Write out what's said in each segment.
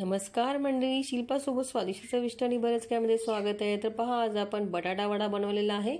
नमस्कार मंडळी शिल्पासोबत स्वादिष्ट चविष्ट आणि बरेच कायमध्ये स्वागत आहे. तर पहा आज आपण बटाटा वडा बनवलेला आहे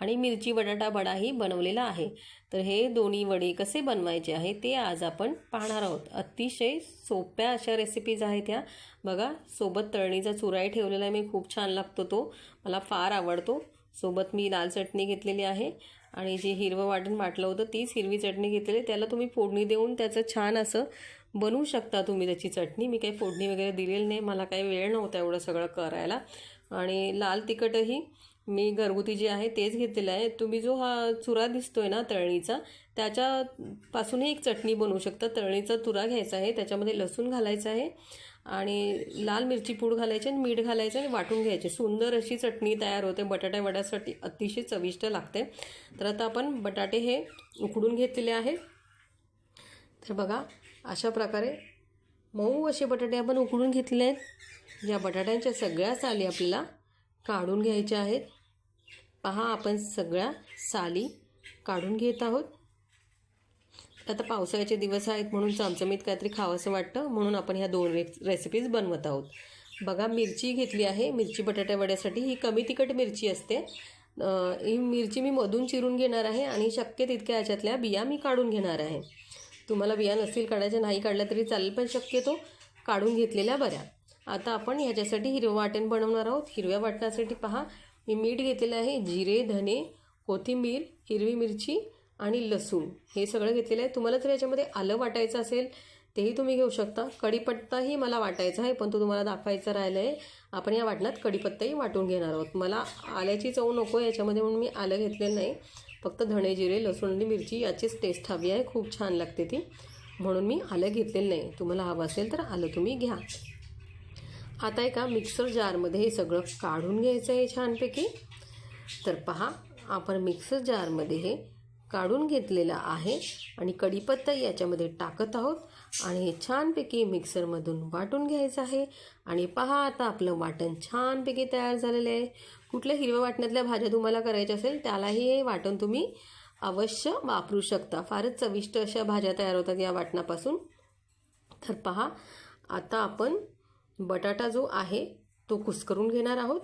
आणि मिरची बटाटा वडाही बनवलेला आहे. तर हे दोन्ही वडे कसे बनवायचे आहे ते आज आपण पाहणार आहोत. अतिशय सोप्या अशा रेसिपीज आहेत ह्या. बघा सोबत तळणीचा चुराई ठेवलेला आहे. मी खूप छान लागतो तो. मला फार आवडतो. सोबत मी लाल चटणी घेतलेली आहे आणि जे हिरवं वाटण वाटलं होतं तीच हिरवी चटणी घेतलेली त्याला तुम्ही फोडणी देऊन त्याचं छान असं बनवू शकता तुम्ही त्याची चटणी. मी काही फोडणी वगैरे दिलेली नाही. मला काही वेळ नव्हता एवढं सगळं करायला. आणि लाल तिखटही मी घरगुती जे आहे तेच घेतलेलं आहे. तुम्ही जो हा चुरा दिसतोय ना तळणीचा त्याच्यापासूनही एक चटणी बनवू शकता. तळणीचा चुरा घ्यायचा आहे त्याच्यामध्ये लसूण घालायचं आहे आणि लाल मिरची पूड घालायची आणि मीठ घालायचं आणि वाटून घ्यायचे. सुंदर अशी चटणी तयार होते. बटाटा वड्यासाठी अतिशय चविष्ट लागते. तर आता आपण बटाटे हे उकडून घेतलेले आहे. तर बघा अशा प्रकारे मऊ असे बटाटे आपण उकडून घेतले आहेत. या बटाट्यांच्या सगळ्या साली आपल्याला काढून घ्यायच्या आहेत. पहा आपण सगळ्या साली काढून घेत आहोत. आता पावसाळ्याचे दिवस आहेत म्हणून चमचमीत काहीतरी खावंसं वाटतं म्हणून आपण ह्या दोन रे रेसिपीज बनवत आहोत. बघा मिरची घेतली आहे. मिरची बटाट्या वड्यासाठी ही कमी तिखट मिरची असते. ही मिरची मी मधून चिरून घेणार आहे आणि शक्य तितक्या याच्यातल्या बिया मी काढून घेणार आहे. तुम्हाला बिया नसतील काढायच्या नाही काढल्या तरी चालेल पण शक्यतो काढून घेतलेल्या बऱ्या. आता आपण ह्याच्यासाठी हिरवं वाटण बनवणार आहोत. हिरव्या वाटणासाठी पहा मी मीठ घेतलेलं आहे जिरे धने कोथिंबीर हिरवी मिरची आणि लसूण. हे सगळं घेतलेलं आहे. तुम्हाला जर याच्यामध्ये आलं वाटायचं असेल तेही तुम्ही घेऊ शकता. कढीपत्ताही मला वाटायचा आहे पण तो तुम्हाला दाखवायचा राहिलं आहे आपण या वाटणात कढीपत्ताही वाटून घेणार आहोत. मला आल्याची चव नको आहे याच्यामध्ये म्हणून मी आलं घेतलेलं नाही. फक्त धणे जिरे लसूण आणि मिरची याचीच टेस्ट हवी आहे. खूप छान लागते ती. म्हणून मी आलं घेतलेलं नाही. तुम्हाला हवं असेल तर आलं तुम्ही घ्या. आता एका मिक्सर जारमध्ये हे सगळं काढून घ्यायचं आहे छानपैकी. तर पहा आपण मिक्सर जारमध्ये हे काढून घेतलेलं आहे आणि कढीपत्ता याच्यामध्ये टाकत आहोत आणि हे छानपैकी मिक्सरमधून वाटून घ्यायचं आहे. आणि पहा आता आपलं वाटण छानपैकी तयार झालेलं आहे. कुठल्या हिरव्या वाटण्यातल्या भाज्या तुम्हाला करायच्या असेल त्यालाही हे वाटण तुम्ही अवश्य वापरू शकता. फारच चविष्ट अशा भाज्या तयार होतात या वाटणापासून. तर पहा आता आपण बटाटा जो आहे तो कुस्करून घेणार आहोत.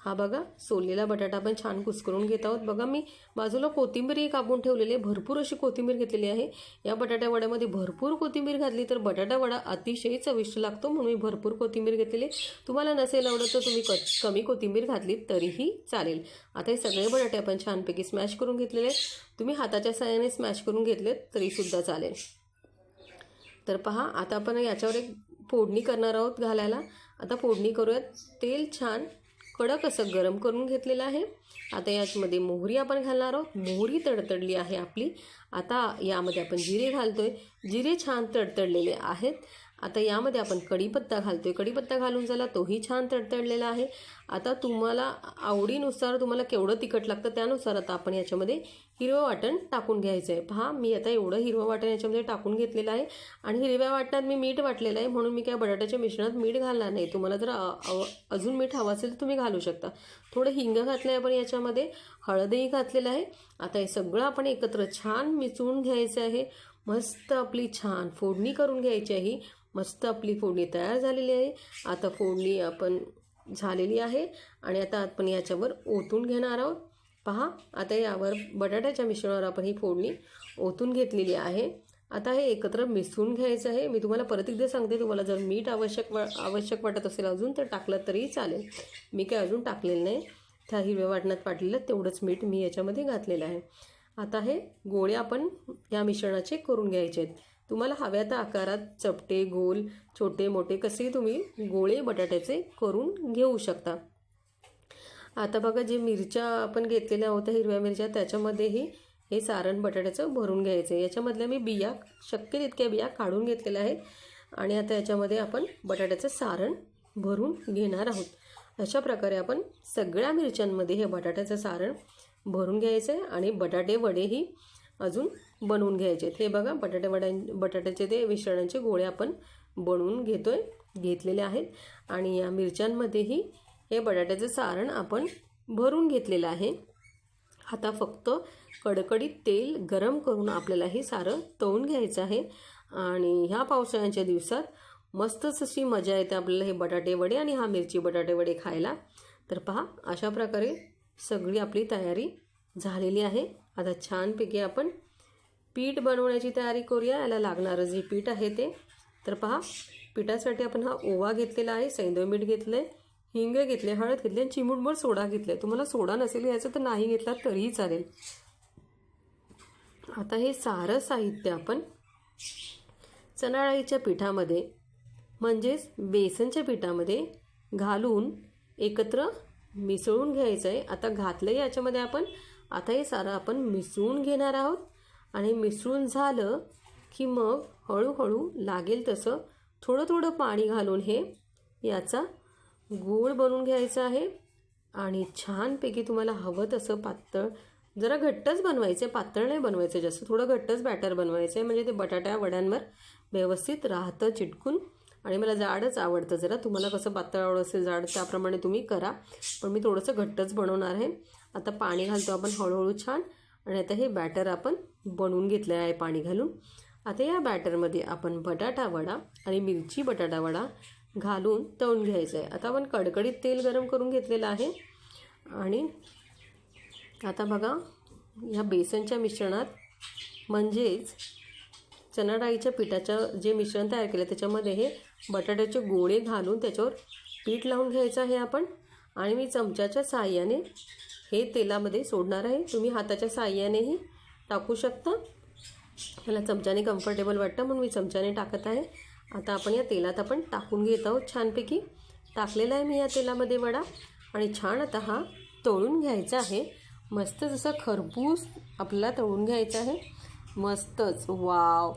हा बघा सोललेला बटाटा आपण छान कुस्करून घेत आहोत. बघा मी बाजूला कोथिंबीरही कापून ठेवलेली आहे. भरपूर अशी कोथिंबीर घेतलेली आहे. या बटाट्या वड्यामध्ये भरपूर कोथिंबीर घातली तर बटाटा वडा अतिशय चविष्ट लागतो म्हणून मी भरपूर कोथिंबीर घेतलेली तुम्हाला नसेल आवडत तर तुम्ही क कमी कोथिंबीर घातली तरीही चालेल. आता हे सगळे बटाटे आपण छानपैकी स्मॅश करून घेतलेले तुम्ही हाताच्या सहाय्याने स्मॅश करून घेतलेत तरीसुद्धा चालेल. तर पहा आता आपण याच्यावर एक फोडणी करणार आहोत घालायला. आता फोडणी करूयात. तेल छान कडक असं गरम करून घेतलेलं आहे. आता याच्यामध्ये मोहरी आपण घालणार आहोत. मोहरी तडतडली आहे आपली. आता यामध्ये आपण जिरे घालतो आहे जिरे छान तडतडलेले आहेत. आता यामध्ये आपण कढीपत्ता घालतो आहे कढीपत्ता घालून झाला तोही छान तडतडलेला आहे. आता तुम्हाला आवडीनुसार तुम्हाला केवढं तिखट लागतं त्यानुसार आता आपण याच्यामध्ये हिरवं वाटण टाकून घ्यायचं आहे पहा मी आता एवढं हिरवं वाटण याच्यामध्ये टाकून घेतलेलं आहे आणि हिरव्या वाटणात मी मीठ वाटलेलं आहे म्हणून मी काय बटाट्याच्या मिश्रणात मीठ घालणार नाही. तुम्हाला जर अजून मीठ हवं असेल तर तुम्ही घालू शकता. थोडं हिंग घातलं आहे आपण याच्यामध्ये हळदही घातलेलं आहे. आता हे सगळं आपण एकत्र छान मिसळून घ्यायचं आहे. मस्त आपली छान फोडणी करून घ्यायची आहे. मस्त आपली फोडणी तयार झालेली आहे. आता फोडणी आपण झालेली आहे. आणि आता आपण याच्यावर ओतून घेणार आहोत. पहा आता यावर बटाट्याच्या मिश्रणावर आपण ही फोडणी ओतून घेतलेली आहे. आता हे एकत्र मिसळून घ्यायचं आहे. मी तुम्हाला परत एकदा सांगते तुम्हाला जर मीठ आवश्यक वा आवश्यक वाटत असेल अजून तर टाकलं तरी चालेल. मी काय अजून टाकलेलं नाही. त्या हिरव्या वाटणात पाटलेलं तेवढंच मीठ मी याच्यामध्ये घातलेलं आहे. आता हे गोळे आपण या मिश्रणाचे करून घ्यायचे आहेत. तुम्हाला हव्या त्या आकारात चपटे गोल छोटे मोठे कसे तुम्ही गोळे बटाट्याचे करून घेऊ शकता. आता बघा जे मिरच्या आपण घेतलेल्या होत्या हिरव्या मिरच्या त्याच्यामध्येही हे सारण बटाट्याचं भरून घ्यायचं आहे. याच्यामधल्या मी बिया शक्य तितक्या बिया काढून घेतलेल्या आहेत आणि आता याच्यामध्ये आपण बटाट्याचं सारण भरून घेणार आहोत. अशा प्रकारे आपण सगळ्या मिरच्यांमध्ये हे बटाट्याचं सारण भरून घ्यायचं आहे आणि बटाटे वडेही अजून बनवून घ्यायचे आहेत. हे बघा बटाटेवड्या बटाट्याचे ते मिश्रणाचे गोळे आपण बनवून घेतोय घेतलेले आहेत. आणि या मिरच्यांमध्येही हे बटाट्याचं सारण आपण भरून घेतलेलं आहे. आता फक्त कडकडीत तेल गरम करून आपल्याला हे सारं तळून घ्यायचं आहे. आणि ह्या पावसाळ्याच्या दिवसात मस्तच अशी मजा येते आपल्याला हे बटाटे वडे आणि हा मिरची बटाटे वडे खायला. तर पहा अशा प्रकारे सगळी आपली तयारी झालेली आहे. आता छानपैकी आपण पीठ बनवण्याची तयारी करूया. याला लागणारं जे पीठ आहे ते. तर पहा पिठासाठी आपण हा ओवा घेतलेला आहे सैंदव मीठ घेतलं आहे हिंग घेतले हळद घेतली आणि चिमूटभर सोडा घेतला आहे तुम्हाला सोडा नसेल यायचं तर नाही घेतला तरीही चालेल. आता हे सारं साहित्य आपण चणा पिठामध्ये म्हणजेच बेसनच्या पिठामध्ये घालून एकत्र मिसळून घ्यायचं आहे आता घातलं याच्यामध्ये आपण. आता हे सारं आपण मिसळून घेणार आहोत. आणि मिसळून झालं की मग हळूहळू लागेल तसं थोडं थोडं पाणी घालून हे याचा गोळ बनवून घ्यायचा आहे. आणि छानपैकी तुम्हाला हवं तसं पातळ जरा घट्टच बनवायचं आहे. पातळ नाही बनवायचं जास्त थोडं घट्टच बॅटर बनवायचं आहे. म्हणजे ते बटाट्या वड्यांवर व्यवस्थित राहतं चिटकून. आणि मला जाडच आवडतं. जरा तुम्हाला कसं पातळ आवडत असेल जाड त्याप्रमाणे तुम्ही करा. पण मी थोडंसं घट्टच बनवणार आहे. आता पाणी घालतो आपण हळूहळू छान. आणि आता हे बॅटर आपण बनवून घेतलं आहे पाणी घालून. आता या बॅटरमध्ये आपण बटाटा वडा आणि मिरची बटाटा वडा घालून तळून घ्यायचं आहे आता आपण कडकडीत तेल गरम करून घेतलेलं आहे. आणि आता बघा ह्या बेसनच्या मिश्रणात म्हणजेच चणाडाळीच्या पिठाचं जे मिश्रण तयार केलं त्याच्यामध्ये हे बटाट्याचे गोळे घालून त्याच्यावर पीठ लावून घ्यायचं आहे आपण. आणि मी चमच्याच्या साहाय्याने हे तेलामध्ये सोडणार आहे. तुम्ही हाताच्या साहाय्यानेही टाकू शकता. मला चमच्याने कम्फर्टेबल वाटतं म्हणून मी चमच्याने टाकत आहे. आता आपण या तेलात आपण टाकून घेत आहोत छानपैकी. टाकलेला आहे मी या तेलामध्ये वडा. आणि छान आता हा तळून घ्यायचा आहे. मस्त जसं खरपूस आपल्याला तळून घ्यायचं आहे. मस्तच. वाव.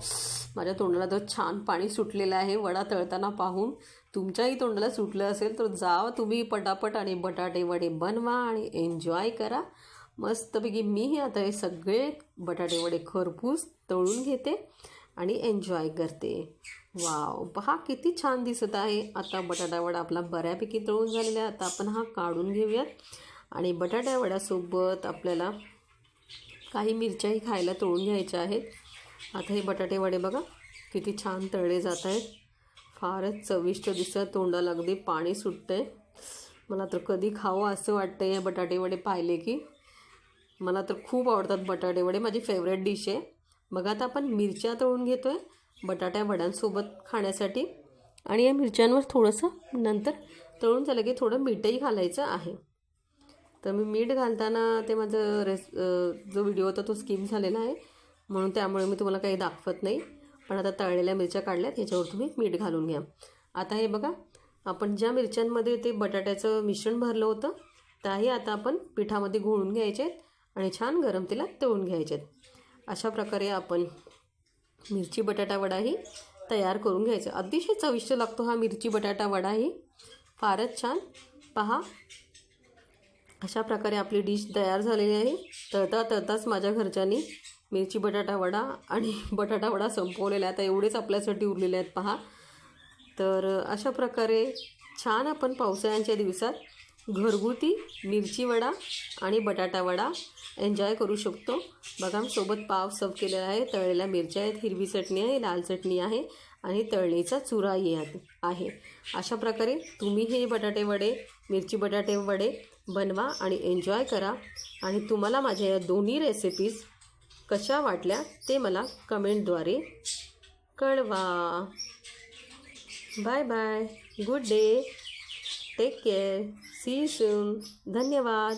माझ्या तोंडाला तर छान पाणी सुटलेलं आहे. वडा तळताना पाहून तुमच्याही तोंडाला सुटलं असेल तर जा तुम्ही पटापट आणि बटाटे वडे बनवा आणि एन्जॉय करा. मस्तपैकी मीही आता हे सगळे बटाटे वडे खरपूस तळून घेते आणि एन्जॉय करते. वाव. पहा किती छान दिसत आहे. आता बटाटा वडा आपला बऱ्यापैकी तळून झालेला आहे. आता आपण हा काढून घेऊयात. आणि बटाट्या वड्यासोबत आपल्याला काही मिरच्याही खायला तळून घ्यायच्या आहेत. आता हे बटाटे वडे बघा किती छान तळले जात आहेत. फारच चविष्ट दिसत तोंडाला अगदी पाणी सुटतं आहे मला तर कधी खावं असं वाटतं आहे बटाटे वडे पाहिले की. मला तर खूप आवडतात बटाटे वडे माझी फेवरेट डिश आहे. बघा आता आपण मिरच्या तळून घेतो आहे बटाट्या वड्यांसोबत खाण्यासाठी. आणि या मिरच्यांवर थोडंसं नंतर तळून झालं की थोडं मीठही घालायचं आहे. तर मी मीठ घालताना ते माझं रेस जो व्हिडिओ होता तो स्किप झालेला आहे. म्हणून त्यामुळे मी तुम्हाला काही दाखवत नाही. पण आता तळलेल्या मिरच्या काढल्यात ह्याच्यावर तुम्ही मीठ घालून घ्या. आता हे बघा आपण ज्या मिरच्यांमध्ये ते बटाट्याचं मिश्रण भरलं होतं त्याही आता आपण पिठामध्ये घोळून घ्यायचे आहेत आणि छान गरम तेलात तळून घ्यायचे आहेत अशा प्रकारे आपण मिरची बटाटा वडाही तयार करून घ्यायचा. अतिशय चविष्ट लागतो हा मिरची बटाटा वडाही फारच छान. पहा अशा प्रकारे आपली डिश तयार झालेली आहे. तळता तळताच माझ्या घरच्यांनी मिरची बटाटा वडा आणि बटाटा वडा संपवलेला आहे आता एवढेच आपल्यासाठी उरलेले आहेत. पहा. तर अशा प्रकारे छान आपण पावसाळ्यांच्या दिवसात घरगुती मिरची वडा आणि बटाटा वडा एन्जॉय करू शकतो. बघा सोबत पाव सर्व केलेला आहे. तळलेल्या मिरच्या आहेत. हिरवी चटणी आहे लाल चटणी आहे. आणि तळणीचा चुरा येत आहे. अशा प्रकारे तुम्ही हे बटाटे वडे मिरची बटाटे वडे बनवा आणि एन्जॉय करा. आणि तुम्हाला माझ्या या दोन्ही रेसिपीज कशा वाटल्या ते मला कमेंटद्वारे कळवा. Bye bye good day take care see soon धन्यवाद.